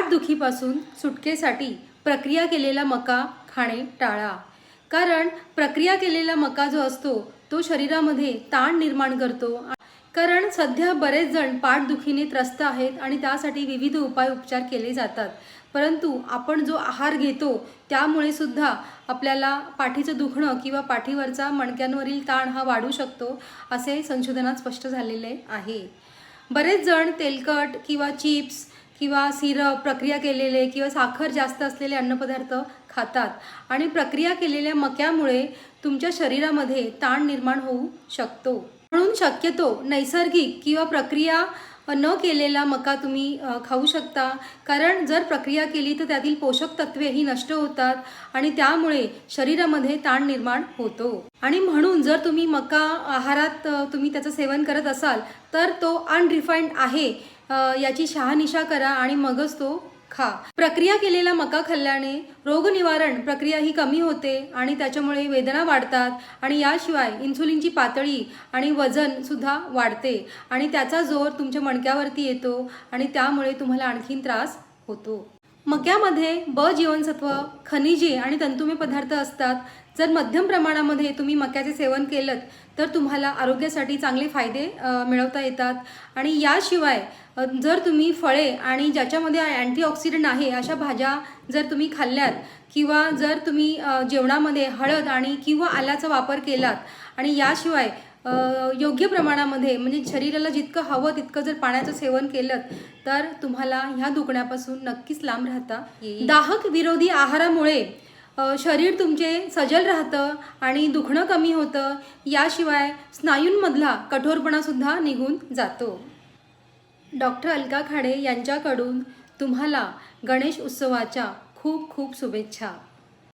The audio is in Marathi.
पाठदुखीपासून सुटकेसाठी प्रक्रिया केलेला मका खाणे टाळा. कारण प्रक्रिया केलेला मका जो असतो तो शरीरामध्ये ताण निर्माण करतो. कारण सध्या बरेच जण पाठदुखीने त्रस्त आहेत आणि त्यासाठी विविध उपाय उपचार केले जातात. परंतु आपण जो आहार घेतो त्यामुळे सुद्धा आपल्याला पाठीचं दुखणं किंवा पाठीवरचा मणक्यांवरील ताण हा वाढू शकतो असे संशोधनात स्पष्ट झालेले आहे. बरेच जण तेलकट किंवा चिप्स किंवा सिरप प्रक्रिया केलेले किंवा साखर जास्त असलेले अन्नपदार्थ खातात. आणि प्रक्रिया केलेल्या मक्यामुळे तुमच्या शरीरामध्ये ताण निर्माण होऊ शकतो. म्हणून शक्यतो नैसर्गिक किंवा प्रक्रिया न केलेला मका तुम्ही खाऊ शकता. कारण जर प्रक्रिया केली तर त्यातील पोषक तत्वे ही नष्ट होतात आणि त्यामुळे शरीरामध्ये ताण निर्माण होतो. आणि म्हणून जर तुम्ही मका आहारात तुम्ही त्याचं सेवन करत असाल तर तो अनरिफाईंड आहे. याची शहानिशा करा आणि मगच तो खा. प्रक्रिया केलेला मका खाल्ल्याने रोगनिवारण प्रक्रिया ही कमी होते आणि त्याच्यामुळे वेदना वाढतात आणि याशिवाय इन्सुलिनची पातळी आणि वजन सुद्धा वाढते आणि त्याचा जोर तुमच्या मणक्यावरती येतो आणि त्यामुळे तुम्हाला आणखीन त्रास होतो. मक्यामध्ये ब जीवनसत्व खनिजे आणि तंतुमय पदार्थ असतात. जर मध्यम प्रमाणामध्ये तुम्ही मक्याचे सेवन केलं तर तुम्हाला आरोग्यासाठी चांगले फायदे मिळवता येतात. आणि याशिवाय जर तुम्ही फळे आणि ज्याच्यामध्ये अँटीऑक्सिडंट आहे अशा भाज्या जर तुम्ही खाल्ल्यात किंवा जर तुम्ही जेवणामध्ये हळद आणि किंवा आल्याचा वापर केलात आणि याशिवाय योग्य प्रमाणामध्ये म्हणजे शरीराला जितकं हवं तितकं जर पाण्याचं सेवन केलं तर तुम्हाला ह्या दुखण्यापासून नक्कीच लांब राहता दाहक विरोधी आहारामुळे शरीर तुमचे सजल राहतं आणि दुखणं कमी होतं याशिवाय स्नायूंमधला कठोरपणासुद्धा निघून जातो. डॉक्टर अलका खाडे यांच्याकडून तुम्हाला गणेश उत्सवाच्या खूप खूप शुभेच्छा.